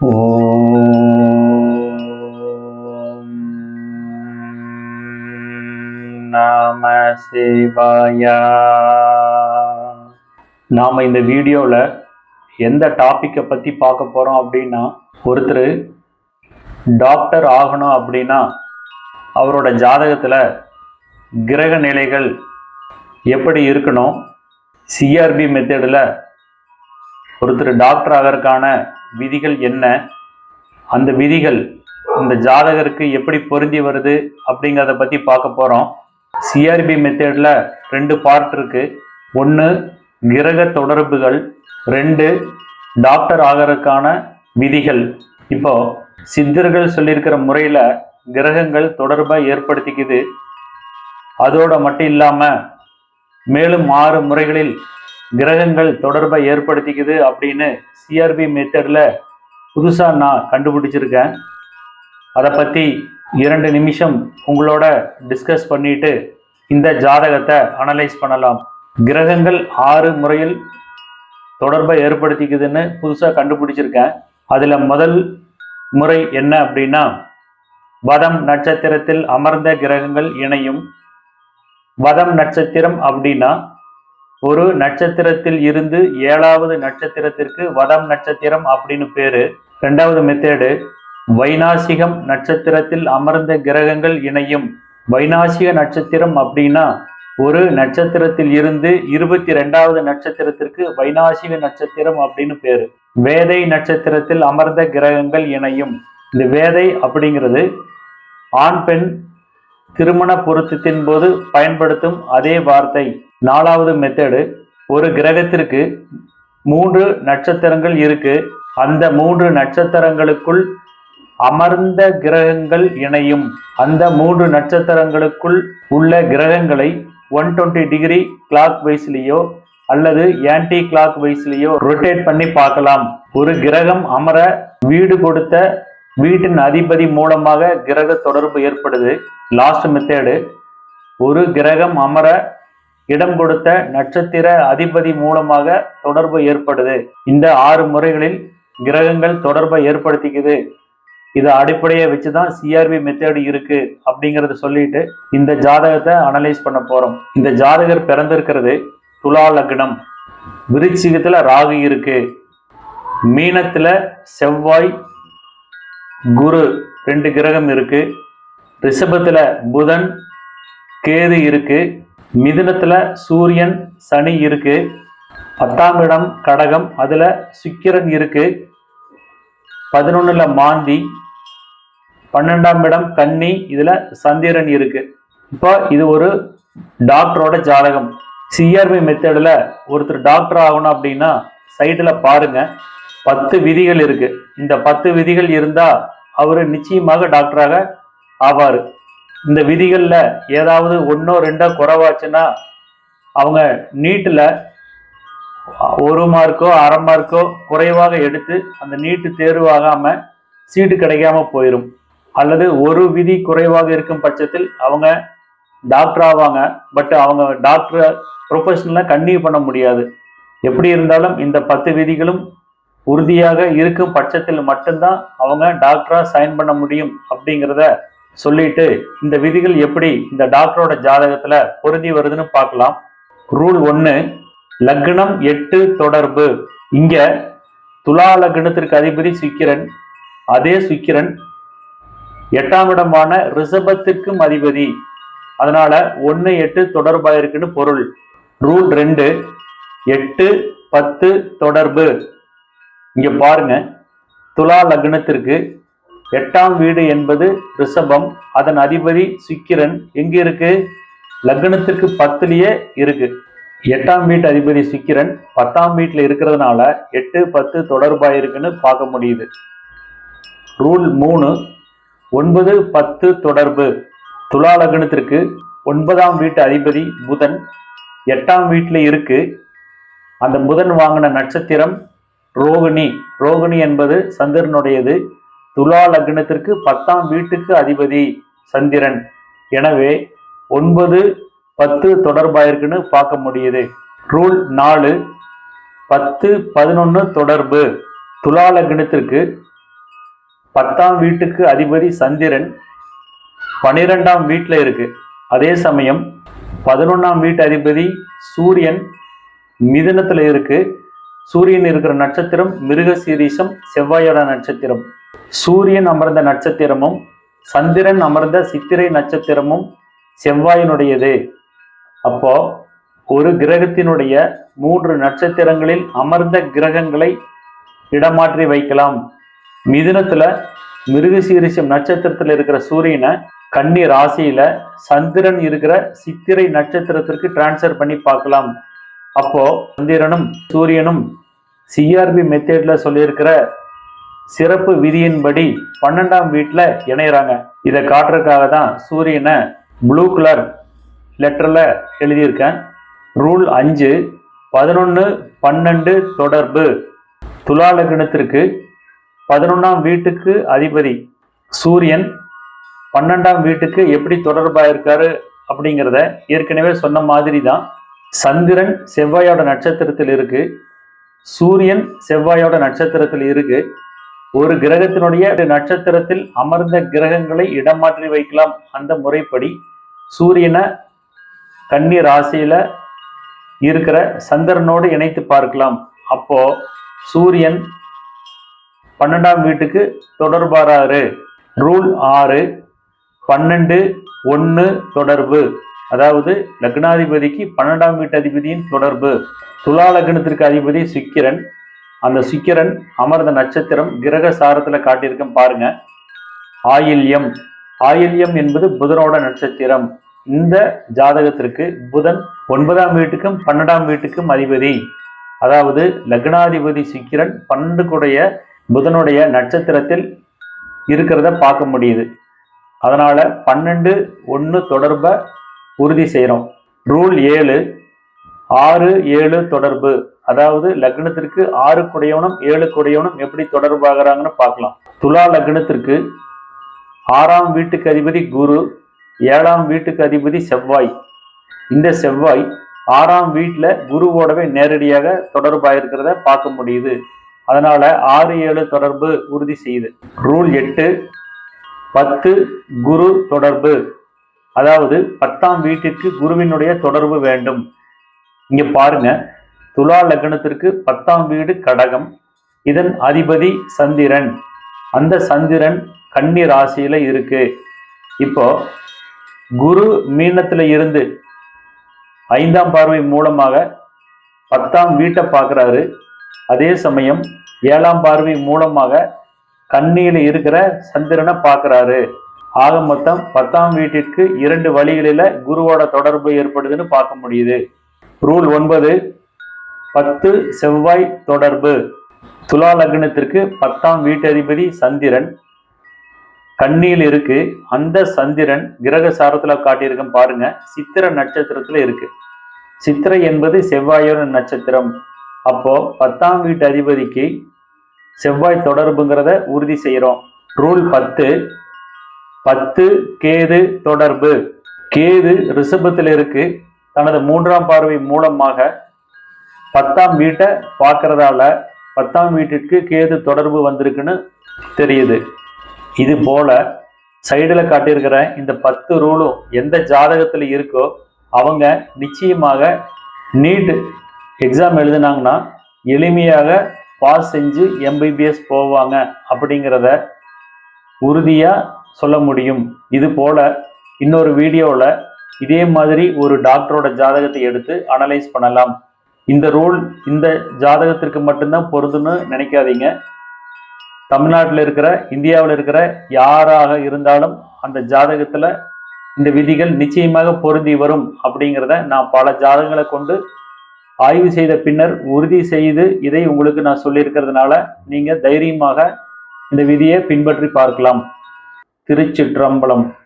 ஓம் நம சிவாயா நாம் இந்த வீடியோவில் எந்த டாப்பிக்கை பற்றி பார்க்க போகிறோம் அப்படின்னா ஒருத்தர் டாக்டர் ஆகணும் அப்படின்னா அவரோட ஜாதகத்தில் கிரக நிலைகள் எப்படி இருக்கணும்? சிஆர்பி மெத்தடில் ஒருத்தர் டாக்டர் ஆகிறதுக்கான விதிகள் என்ன? அந்த விதிகள் இந்த ஜாதகருக்கு எப்படி பொருந்தி வருது அப்படிங்கிறத பற்றி பார்க்க போகிறோம் சிஆர்பி மெத்தேடில் ரெண்டு பார்ட் இருக்குது ஒன்று கிரக தொடர்புகள். ரெண்டு டாக்டர் ஆகிறதுக்கான விதிகள். இப்போ சித்தர்கள் சொல்லியிருக்கிற முறையில் கிரகங்கள் தொடர்பை ஏற்படுத்திக்குது. அதோட மட்டும் இல்லாமல் மேலும் ஆறு முறைகளில் கிரகங்கள் தொடர்பை ஏற்படுத்திக்குது அப்படின்னு சிஆர்பி மெத்தடில் புதுசாக நான் கண்டுபிடிச்சிருக்கேன். அதை பற்றி இரண்டு நிமிஷம் உங்களோட டிஸ்கஸ் பண்ணிட்டு இந்த ஜாதகத்தை அனலைஸ் பண்ணலாம். கிரகங்கள் ஆறு முறையில் தொடர்பை ஏற்படுத்திக்குதுன்னு புதுசாக கண்டுபிடிச்சிருக்கேன். அதில் முதல் முறை என்ன அப்படின்னா வதம் நட்சத்திரத்தில் அமர்ந்த கிரகங்கள் இணையும். வதம் நட்சத்திரம் அப்படின்னா ஒரு நட்சத்திரத்தில் இருந்து ஏழாவது நட்சத்திரத்திற்கு வதம் நட்சத்திரம் அப்படின்னு பேரு. ரெண்டாவது மெத்தேடு வைநாசிகம் நட்சத்திரத்தில் அமர்ந்த கிரகங்கள் இணையும். வைநாசிக நட்சத்திரம் அப்படின்னா ஒரு நட்சத்திரத்தில் இருந்து இருபத்தி ரெண்டாவது நட்சத்திரத்திற்கு வைநாசிக நட்சத்திரம் அப்படின்னு பேரு. வேதை நட்சத்திரத்தில் அமர்ந்த கிரகங்கள் இணையும். இந்த வேதை அப்படிங்கிறது ஆண் பெண் திருமண பொருத்தத்தின் போது பயன்படுத்தும் அதே வார்த்தை. நாலாவது மெத்தடு ஒரு கிரகத்திற்கு மூன்று நட்சத்திரங்கள் இருக்கு. அந்த மூன்று நட்சத்திரங்களுக்குள் அமர்ந்த கிரகங்கள் இணையும். அந்த மூன்று நட்சத்திரங்களுக்குள் உள்ள கிரகங்களை ஒன் டுவெண்ட்டி டிகிரி கிளாக் வைஸ்லேயோ அல்லது ஆன்டி கிளாக் வைஸ்லேயோ ரொட்டேட் பண்ணி பார்க்கலாம். ஒரு கிரகம் அமர வீடு கொடுத்த வீட்டின் அதிபதி மூலமாக கிரக தொடர்பு ஏற்படுது. லாஸ்ட் மெத்தேடு ஒரு கிரகம் அமர இடம் கொடுத்த நட்சத்திர அதிபதி மூலமாக தொடர்பு ஏற்படுது. இந்த ஆறு முறைகளில் கிரகங்கள் தொடர்பை ஏற்படுத்திக்குது. இதை அடிப்படையை வச்சு தான் சிஆர்பி மெத்தேடு இருக்கு அப்படிங்கறத சொல்லிட்டு இந்த ஜாதகத்தை அனலைஸ் பண்ண போறோம். இந்த ஜாதகர் பிறந்திருக்கிறது துலா லக்னம். விருச்சிகத்துல ராகு இருக்கு. மீனத்துல செவ்வாய் குரு ரெண்டு கிரகம் இருக்கு. ரிஷபத்துல புதன் கேது இருக்கு. மிதுனத்தில் சூரியன் சனி இருக்கு. பத்தாம் இடம் கடகம் அதில் சுக்கிரன் இருக்கு. பதினொன்றில் மாந்தி பன்னெண்டாம் இடம் கன்னி இதில் சந்திரன் இருக்கு. இப்போ இது ஒரு டாக்டரோட ஜாதகம். சிஆர்பி மெத்தடில் ஒருத்தர் டாக்டர் ஆகணும் அப்படின்னா சைட்டில் பாருங்க. பத்து விதிகள் இருக்கு. இந்த பத்து விதிகள் இருந்தால் அவர் நிச்சயமாக டாக்டராக ஆவார். இந்த விதிகளில் ஏதாவது ஒன்றோ ரெண்டோ குறைவாச்சுன்னா அவங்க நீட்டில் ஒரு மார்க்கோ அரை மார்க்கோ குறைவாக எடுத்து அந்த நீட்டு தேர்வாகாமல் சீட்டு கிடைக்காம போயிடும் அல்லது ஒரு விதி குறைவாக இருக்கும் பட்சத்தில் அவங்க டாக்டர் ஆவாங்க பட் அவங்க டாக்டரை ப்ரொஃபஷனலாக கன்டினியூ பண்ண முடியாது. எப்படி இருந்தாலும் இந்த பத்து விதிகளும் உறுதியாக இருக்கும் பட்சத்தில் மட்டும்தான் அவங்க டாக்டராக சைன் பண்ண முடியும் அப்படிங்கிறத சொல்லிட்டு இந்த விதிகள் எப்படி இந்த டாக்டரோட ஜாதகத்துல பொருந்தி வருதுன்னு பார்க்கலாம். ரூல் ஒன்று லக்னம் எட்டு தொடர்பு. இங்க துலா லக்னத்திற்கு அதிபதி சுக்கிரன் அதே சுக்கிரன் எட்டாம் இடமான ரிஷபத்திற்கும் அதிபதி. அதனால ஒன்று எட்டு தொடர்பாக இருக்குன்னு பொருள். ரூல் ரெண்டு எட்டு பத்து தொடர்பு. இங்க பாருங்க துலா லக்னத்திற்கு எட்டாம் வீடு என்பது ரிஷபம். அதன் அதிபதி சுக்கிரன். எங்க இருக்கு? லக்னத்திற்கு பத்துலயே இருக்கு. எட்டாம் வீட்டு அதிபதி சுக்கிரன் பத்தாம் வீட்டில் இருக்கிறதுனால எட்டு பத்து தொடர்பாயிருக்குன்னு பார்க்க முடியுது. ரூல் மூணு ஒன்பது பத்து தொடர்பு. துலா லக்னத்திற்கு ஒன்பதாம் வீட்டு அதிபதி புதன். எட்டாம் வீட்டில் இருக்கு. அந்த புதன் வாங்கின நட்சத்திரம் ரோகிணி. ரோகிணி என்பது சந்திரனுடையது. துலா லக்னத்திற்கு பத்தாம் வீட்டுக்கு அதிபதி சந்திரன். எனவே ஒன்பது பத்து தொடர்பாயிருக்குன்னு பார்க்க முடியுது. ரூல் நாலு பத்து பதினொன்று தொடர்பு. துலா லக்னத்திற்கு பத்தாம் வீட்டுக்கு அதிபதி சந்திரன் பனிரெண்டாம் வீட்டில் இருக்கு. அதே சமயம் பதினொன்றாம் வீட்டு அதிபதி சூரியன் மிதுனத்தில் இருக்கு. சூரியன் இருக்கிற நட்சத்திரம் மிருகசீரிஷம் செவ்வாயோட நட்சத்திரம். சூரியன் அமர்ந்த நட்சத்திரமும் சந்திரன் அமர்ந்த சித்திரை நட்சத்திரமும் செவ்வாயினுடையது. அப்போ ஒரு கிரகத்தினுடைய மூன்று நட்சத்திரங்களில் அமர்ந்த கிரகங்களை இடமாற்றி வைக்கலாம். மிதுனத்துல மிருகசீரிஷம் நட்சத்திரத்தில் இருக்கிற சூரியனை கன்னி ராசியில சந்திரன் இருக்கிற சித்திரை நட்சத்திரத்திற்கு டிரான்ஸ்ஃபர் பண்ணி பார்க்கலாம். அப்போ சந்திரனும் சூரியனும் சிஆர்பி மெத்தேட்ல சொல்லியிருக்கிற சிறப்பு விதியின்படி பன்னெண்டாம் வீட்டில் இணையிறாங்க. இதை காட்டுறதுக்காக தான் சூரியனை ப்ளூ கலர் லெட்டரில் எழுதியிருக்கேன். ரூல் அஞ்சு பதினொன்று பன்னெண்டு தொடர்பு. துலா லக்னத்திற்கு பதினொன்றாம் வீட்டுக்கு அதிபதி சூரியன். பன்னெண்டாம் வீட்டுக்கு எப்படி தொடர்பாக இருக்காரு அப்படிங்கிறத ஏற்கனவே சொன்ன மாதிரி தான் சந்திரன் செவ்வாயோட நட்சத்திரத்தில் இருக்கு. சூரியன் செவ்வாயோட நட்சத்திரத்தில் இருக்குது ஒரு கிரகத்தினுடைய நட்சத்திரத்தில் அமர்ந்த கிரகங்களை இடமாற்றி வைக்கலாம். அந்த முறைப்படி சூரியனை கன்னி ராசியில இருக்கிற சந்திரனோடு இணைத்து பார்க்கலாம். அப்போ சூரியன் பன்னெண்டாம் வீட்டுக்கு தொடர்பாராரு ரூல் ஆறு பன்னெண்டு ஒன்று தொடர்பு. அதாவது லக்னாதிபதிக்கு பன்னெண்டாம் வீட்டு அதிபதியின் தொடர்பு. துலா லக்னத்திற்கு அதிபதி சுக்கிரன் அந்த சுக்கிரன் அமர்ந்த நட்சத்திரம் கிரக சாரத்தில் காட்டியிருக்கேன் பாருங்க. ஆயில்யம். ஆயில்யம் என்பது புதனோட நட்சத்திரம். இந்த ஜாதகத்திற்கு புதன் ஒன்பதாம் வீட்டுக்கும் பன்னெண்டாம் வீட்டுக்கும் அதிபதி. அதாவது லக்னாதிபதி சுக்கிரன் பன்னெண்டுக்குடைய புதனுடைய நட்சத்திரத்தில் இருக்கிறத பார்க்க முடியுது. அதனால் பன்னெண்டு ஒன்று தொடர்பை உறுதி செய்கிறோம் ரூல் ஏழு ஆறு ஏழு தொடர்பு. அதாவது லக்னத்திற்கு ஆறு குடையவனும் ஏழு குடையவனும் எப்படி தொடர்பாகிறாங்கன்னு பார்க்கலாம். துலா லக்னத்திற்கு ஆறாம் வீட்டுக்கு அதிபதி குரு ஏழாம் வீட்டுக்கு அதிபதி செவ்வாய். இந்த செவ்வாய் ஆறாம் வீட்டில் குருவோடவே நேரடியாக தொடர்பாயிருக்கிறத பார்க்க முடியுது. அதனால ஆறு ஏழு தொடர்பு உறுதி செய்யுது. ரூல் எட்டு பத்து குரு தொடர்பு. அதாவது பத்தாம் வீட்டிற்கு குருவினுடைய தொடர்பு வேண்டும். இங்க பாருங்க. துலா லக்னத்திற்கு பத்தாம் வீடு கடகம். இதன் அதிபதி சந்திரன். அந்த சந்திரன் கன்னி ராசியில இருக்கு. இப்போ குரு மீனத்துல இருந்து ஐந்தாம் பார்வை மூலமாக பத்தாம் வீட்டை பார்க்குறாரு. அதே சமயம் ஏழாம் பார்வை மூலமாக கண்ணியில் இருக்கிற சந்திரனை பார்க்குறாரு. ஆக மொத்தம் பத்தாம் வீட்டிற்கு இரண்டு வழிகளில குருவோட தொடர்பு ஏற்படுதுன்னு பார்க்க முடியுது. ரூல் ஒன்பது பத்து செவ்வாய் தொடர்பு. துலா லக்னத்திற்கு பத்தாம் வீட்டதிபதி சந்திரன். கண்ணியில் இருக்கு. அந்த சந்திரன் கிரக சாரத்தில் காட்டியிருக்கேன் பாருங்க சித்திர நட்சத்திரத்தில் இருக்கு. சித்திரை என்பது செவ்வாயோட நட்சத்திரம். அப்போ பத்தாம் வீட்டு அதிபதிக்கு செவ்வாய் தொடர்புங்கிறத உறுதி செய்கிறோம் ரூல் பத்து பத்து கேது தொடர்பு. கேது ரிஷபத்தில் இருக்கு. தனது மூன்றாம் பார்வை மூலமாக பத்தாம் வீட்டை பார்க்கறதால பத்தாம் வீட்டிற்கு கேது தொடர்பு வந்திருக்குன்னு தெரியுது. இது போல சைடில் காட்டியிருக்கிற இந்த பத்து ரூலும் எந்த ஜாதகத்தில் இருக்கோ அவங்க நிச்சயமாக நீட் எக்ஸாம் எழுதுனாங்கன்னா எளிமையாக பாஸ் செஞ்சு எம்பிபிஎஸ் போவாங்க அப்படிங்கிறத உறுதியாக சொல்ல முடியும். இது போல இன்னொரு வீடியோவில் இதே மாதிரி ஒரு டாக்டரோட ஜாதகத்தை எடுத்து அனலைஸ் பண்ணலாம். இந்த ரூல் இந்த ஜாதகத்திற்கு மட்டும்தான் பொருந்துன்னு நினைக்காதீங்க. தமிழ்நாட்டில் இருக்கிற இந்தியாவில் இருக்கிற யாராக இருந்தாலும் அந்த ஜாதகத்தில் இந்த விதிகள் நிச்சயமாக பொருந்தி வரும் அப்படிங்கிறத நான் பல ஜாதகங்களை கொண்டு ஆய்வு செய்த பின்னர் உறுதி செய்து இதை உங்களுக்கு நான் சொல்லியிருக்கிறதுனால நீங்கள் தைரியமாக இந்த விதியை பின்பற்றி பார்க்கலாம். திருச்சிற்றம்பலம்.